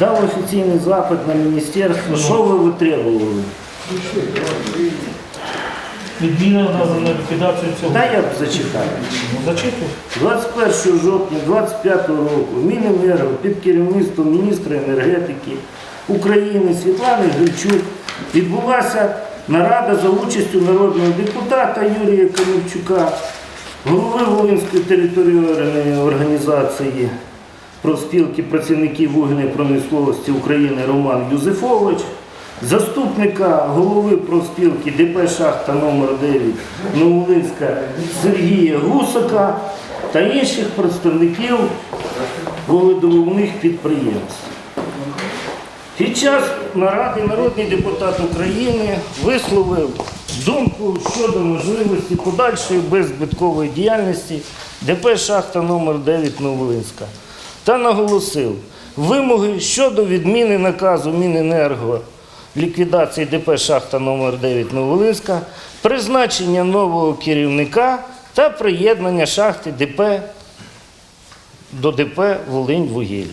дав офіційний запит на міністерство. Що ви витребували? Відміна на ліквідацію цього. Та я б зачитав. Ну, 21 жовтня 25 року Міненерго під керівництвом міністра енергетики України Світлани Грильчук відбулася нарада за участю народного депутата Юрія Камельчука, голови Волинської територіальної організації профспілки працівників вугільної промисловості України Роман Юзефович, заступника голови профспілки ДП Шахта номер 9 Новолинська Сергія Гусака та інших представників вугледобувних підприємств. Під час наради народний депутат України висловив думку щодо можливості подальшої беззбиткової діяльності ДП Шахта номер 9 Новолинська та наголосив вимоги щодо відміни наказу Міненерго ліквідації ДП Шахта номер 9 Новолинська, призначення нового керівника та приєднання шахти ДП до ДП Волинь-Вугілля.